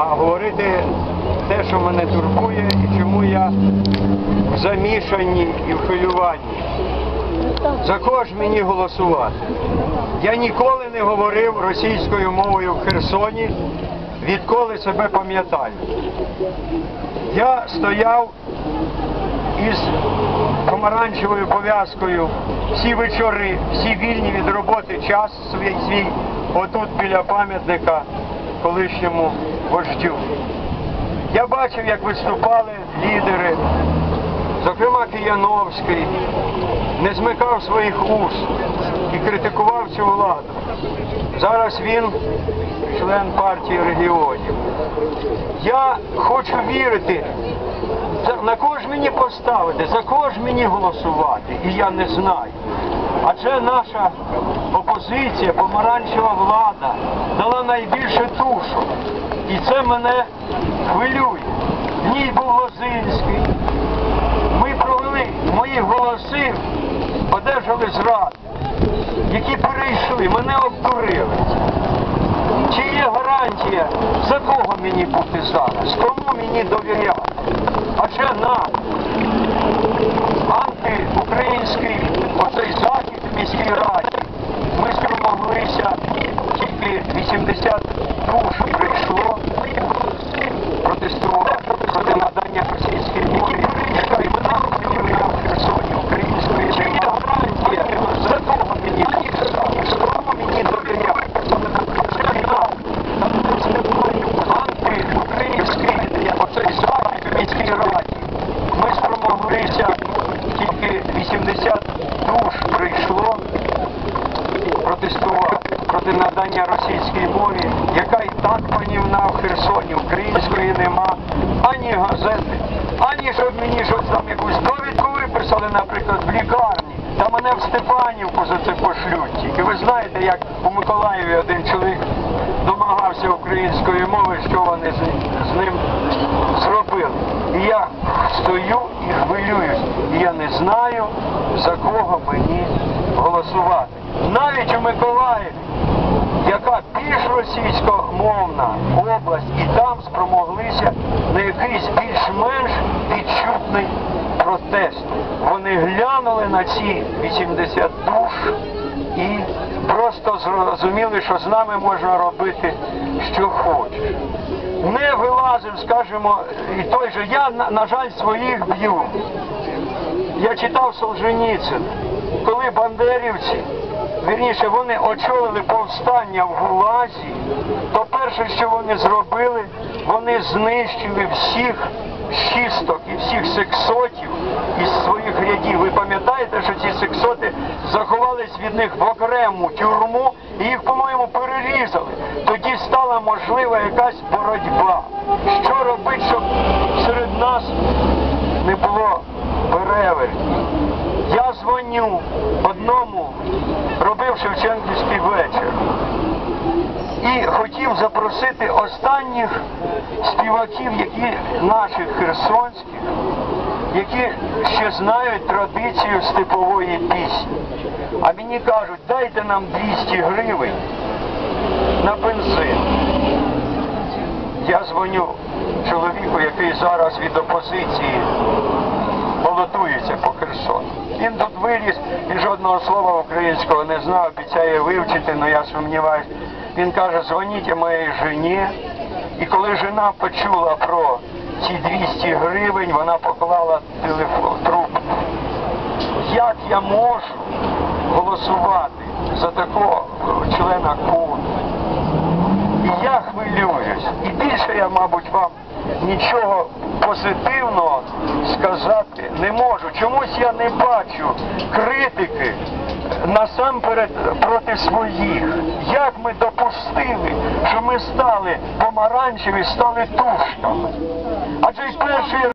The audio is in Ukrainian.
а говорити те, що мене турбує і чому я в замішанні і в хвилюванні. За кого ж мені голосувати? Я ніколи не говорив російською мовою в Херсоні, відколи себе пам'ятаю. Я стояв із помаранчевою пов'язкою всі вечори, всі вільні від роботи час свій свій отут біля пам'ятника колишньому вождю. Я бачив, як виступали лідери, зокрема Кияновський, не змикав своїх уст і критикував цю владу. Зараз він член партії регіонів. Я хочу вірити, на кого ж мені поставити, за кого ж мені голосувати, і я не знаю. Адже наша опозиція, помаранчева влада дала найбільше тушу. І це мене хвилює. В був Лозинський. Ми провели мої голоси, одержали зраду, які перейшли, мене обдурили. Чи є гарантія, за кого мені бути зараз? Кому мені довіряти? Адже нам антиукраїнський оцей захід в міській раді ми спромоглися тільки 80 душ надання російській мові, яка і так панівна в Херсоні, української нема, ані газети, щоб мені щось там якусь довідку виписали, наприклад, в лікарні. Та мене в Степанівку за це пошлють. Тільки ви знаєте, як у Миколаєві один чоловік домагався української мови, що вони з, ним зробили. І я стою і хвилююсь. І я не знаю, за кого мені голосувати. Навіть у Миколаєві, яка більш російськомовна область, і там спромоглися на якийсь більш-менш відчутний протест. Вони глянули на ці 80 душ і просто зрозуміли, що з нами можна робити, що хочеш. Не вилазив, скажімо, і той же, я, на, на жаль, своїх б'ю. Я читав Солженіцин, коли бандерівці, вірніше, вони очолили повстання в Гулазі, то перше, що вони зробили, вони знищили всіх шісток і всіх сексотів із своїх рядів. Ви пам'ятаєте, що ці сексоти заховались від них в окрему тюрму і їх, по-моєму, перерізали. Тоді стала можлива якась боротьба. Що робити, щоб серед нас не було перевертні. Я дзвоню одному, робив Шевченківський вечір. І хотів запросити останніх співаків, які наших херсонських, які ще знають традицію степової пісні. А мені кажуть, дайте нам 200 гривень на бензин. Я дзвоню чоловіку, який зараз від опозиції балотується по Херсону. Він тут виліз, він жодного слова українського не знав, обіцяє вивчити, але я сумніваюся. Він каже, дзвоніть моїй жені. І коли жена почула про ці 200 гривень, вона поклала телефон трубку. Як я можу голосувати за такого члена КУН? І я хвилююсь. І більше я, мабуть, вам нічого позитивного сказати не можу. Чомусь я не бачу критики насамперед проти своїх. Як ми допустили, що ми стали помаранчеві, стали тушками. Адже й перший